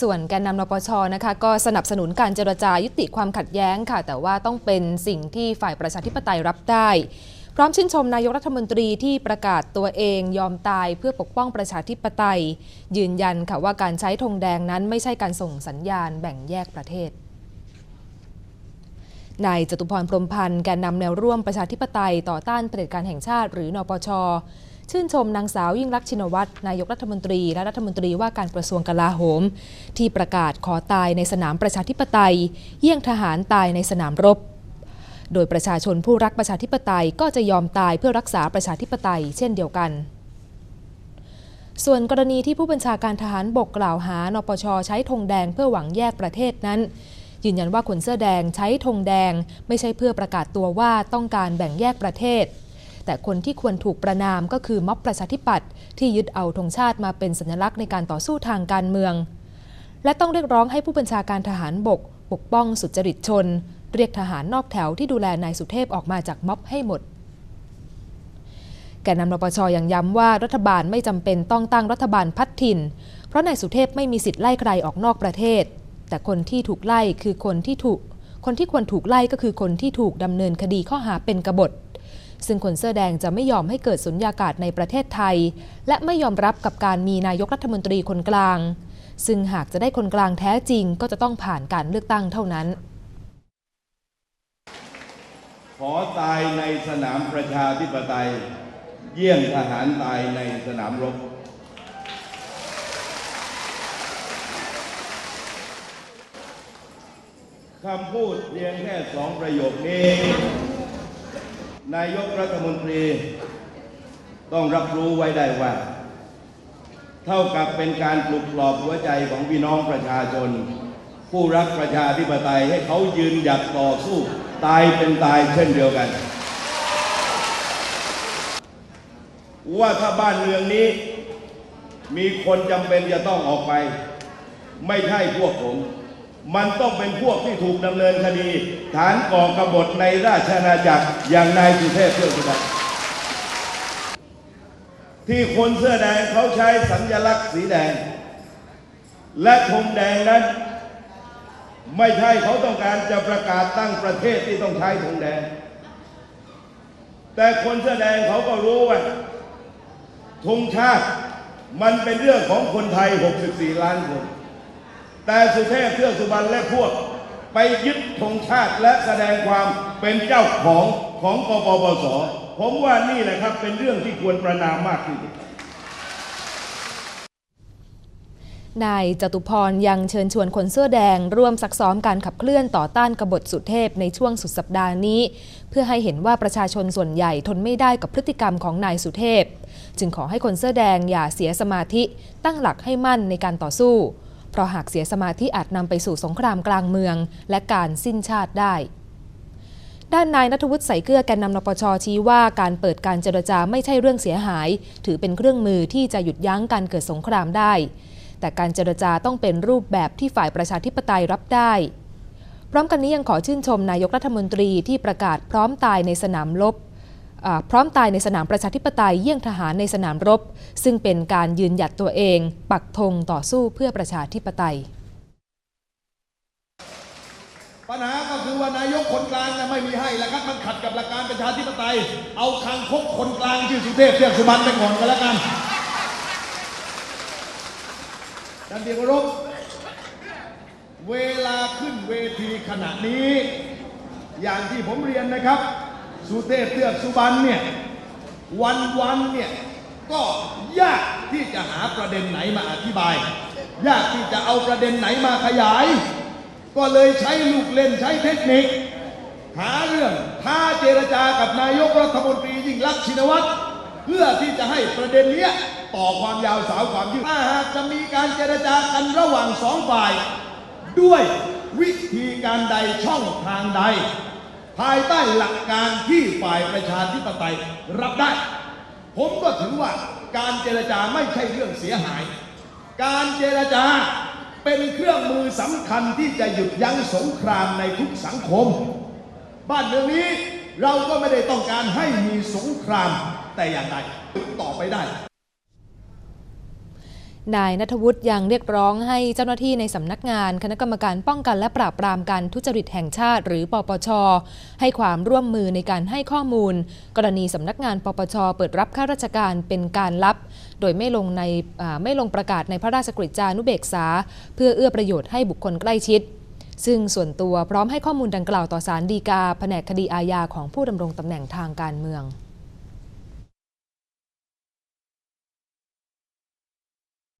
ส่วนแกนนำนปชนะคะก็สนับสนุนการเจรจายุติความขัดแย้งค่ะ แต่ว่าต้องเป็นสิ่งที่ฝ่ายประชาธิปไตยรับได้ พร้อมชื่นชมนายกรัฐมนตรีที่ประกาศตัวเองยอมตายเพื่อปกป้องประชาธิปไตย ยืนยันค่ะว่าการใช้ธงแดงนั้นไม่ใช่การส่งสัญญาณแบ่งแยกประเทศนายจตุพรพรมพันธ์แกนนำแนวร่วมประชาธิปไตยต่อต้านเผด็จการแห่งชาติหรือนปช ชื่นชมนางสาวยิ่งลักชินวัตรนายกรัฐมนตรี และรัฐมนตรีว่าการกระทรวงกลาโหม ที่ประกาศขอตายในสนามประชาธิปไตย เยี่ยงทหารตายในสนามรบ โดยประชาชนผู้รักประชาธิปไตยก็จะยอมตายเพื่อรักษาประชาธิปไตย เช่นเดียวกันส่วนกรณีที่ผู้บัญชาการทหารบกกล่าวหานปชใช้ธงแดงเพื่อหวังแยกประเทศนั้น ยืนยันว่าคนเสื้อแดงใช้ธงแดงไม่ใช่เพื่อประกาศตัวว่าต้องการแบ่งแยกประเทศ แต่คนที่ควรถูกประนามก็คือม็อบประชาธิปัตย์ที่ยึดเอาธงชาติมาเป็นสัญลักษณ์ในการต่อสู้ทางการเมือง และต้องเรียกร้องให้ผู้บัญชาการทหารบก ปกป้องสุจริตชน เรียกทหารนอกแถวที่ดูแลนายสุเทพออกมาจากม็อบให้หมดแกนนำนปชยังย้ำว่ารัฐบาลไม่จำเป็นต้องตั้งรัฐบาลพัดถิ่น เพราะนายสุเทพไม่มีสิทธิ์ไล่ใครออกนอกประเทศ แต่คนที่ถูกไล่คือคนที่ถูก คนที่ควรถูกไล่ก็คือคนที่ถูกดำเนินคดีข้อหาเป็นกบฏ ซึ่งคนเสื้อแดงจะไม่ยอมให้เกิดสุญญากาศในประเทศไทย และไม่ยอมรับกับการมีนายกรัฐมนตรีคนกลาง ซึ่งหากจะได้คนกลางแท้จริงก็จะต้องผ่านการเลือกตั้งเท่านั้น ขอตายในสนามประชาธิปไตย เยี่ยงทหารตายในสนามรบคำพูดเพียงแค่สองประโยคนี้ นายกรัฐมนตรี ต้องรับรู้ไว้ได้ว่า เท่ากับเป็นการปลุกปลอบหัวใจของพี่น้องประชาชน ผู้รักประชาธิปไตยให้เขายืนหยัดต่อสู้ ตายเป็นตายเช่นเดียวกัน ว่าถ้าบ้านเมืองนี้ มีคนจำเป็นจะต้องออกไป ไม่ใช่พวกผม มันต้องเป็นพวกที่ถูกดำเนินคดี ฐานก่อกบฏในราชอาณาจักรอย่างนายสุเทพเทือกสุบรรณที่คนเสื้อแดงเขาใช้สัญลักษณ์สีแดง และธงแดงนั้น ไม่ใช่เขาต้องการจะประกาศตั้งประเทศที่ต้องใช้ธงแดง แต่คนเสื้อแดงเขาก็รู้ว่าธงชาติมันเป็นเรื่องของคนไทย 64 ล้านคน แต่สุเทพเทือกสุบรรณและพวก ไปยึดธงชาติและแสดงความเป็นเจ้าของของกปปส ผมว่านี่แหละครับเป็นเรื่องที่ควรประนามมากที่สุดนายจตุพรยังเชิญชวนคนเสื้อแดง ร่วมซักซ้อมการขับเคลื่อนต่อต้านกบฏสุเทพในช่วงสุดสัปดาห์นี้ เพื่อให้เห็นว่าประชาชนส่วนใหญ่ทนไม่ได้กับพฤติกรรมของนายสุเทพ จึงขอให้คนเสื้อแดงอย่าเสียสมาธิ ตั้งหลักให้มั่นในการต่อสู้ เพราะหากเสียสมาธิอาจนำไปสู่สงครามกลางเมือง และการสิ้นชาติได้ ด้านนายนัทวุฒิใส่เกลือแกนนำนปชชี้ว่าการเปิดการเจรจาไม่ใช่เรื่องเสียหาย ถือเป็นเครื่องมือที่จะหยุดยั้งการเกิดสงครามได้ แต่การเจรจาต้องเป็นรูปแบบที่ฝ่ายประชาธิปไตยรับได้พร้อมกันนี้ยังขอชื่นชมนายกรัฐมนตรีที่ประกาศพร้อมตายในสนามรบ พร้อมตายในสนามประชาธิปไตยเยี่ยงทหารในสนามรบ ซึ่งเป็นการยืนหยัดตัวเอง ปักธงต่อสู้เพื่อประชาธิปไตย ปัญหาก็คือว่านายกคนกลางนี่ยไม่มีให้แล้วครับมันขัดกับหลักการประชาธิปไตย เอาคางคกคนกลางชื่อสุเทพเทือกสุบรรณไปก่อนก็แล้วกันท่านเดียกรบเวลาขึ้นเวทีขณะนี้ อย่างที่ผมเรียนนะครับ สุเทพเทือกสุบรรณเนี่ยวันวันๆเนี่ยก็ยากที่จะหาประเด็นไหนมาอธิบาย ยากที่จะเอาประเด็นไหนมาขยาย ก็เลยใช้ลูกเล่นใช้เทคนิค หาเรื่องท้าเจรจากับนายกรัฐมนตรียิ่งรักษณ์ชินวัตรเพื่อที่จะให้ประเด็นเนี้ยต่อความยาวสาวความยืดถ้าหากจะมีการเจรจากันระหว่างสองฝ่าย ด้วยวิธีการใดช่องทางใด ภายใต้หลักการที่ฝ่ายประชาธิปไตยรับได้ ผมก็ถือว่าการเจรจาไม่ใช่เรื่องเสียหาย การเจรจาเป็นเครื่องมือสำคัญที่จะหยุดยั้งสงครามในทุกสังคม บ้านเมืองนี้เราก็ไม่ได้ต้องการให้มีสงครามแต่อย่างใดต่อไปได้ นายนัทวุฒิยังเรียกร้องให้เจ้าหน้าที่ในสำนักงานคณะกรรมการป้องกันและปราบปรามการทุจริตแห่งชาติ หรือปปช ให้ความร่วมมือในการให้ข้อมูล กรณีสำนักงานปปช เปิดรับข้าราชการเป็นการลับ โดยไม่ลงในไม่ลงประกาศในพระราชกฤษฎานุเบกษา เพื่อเอื้อประโยชน์ให้บุคคลใกล้ชิด ซึ่งส่วนตัวพร้อมให้ข้อมูลดังกล่าวต่อศาลฎีกาแผนกคดีอาญาของผู้ดำรงตำแหน่งทางการเมือง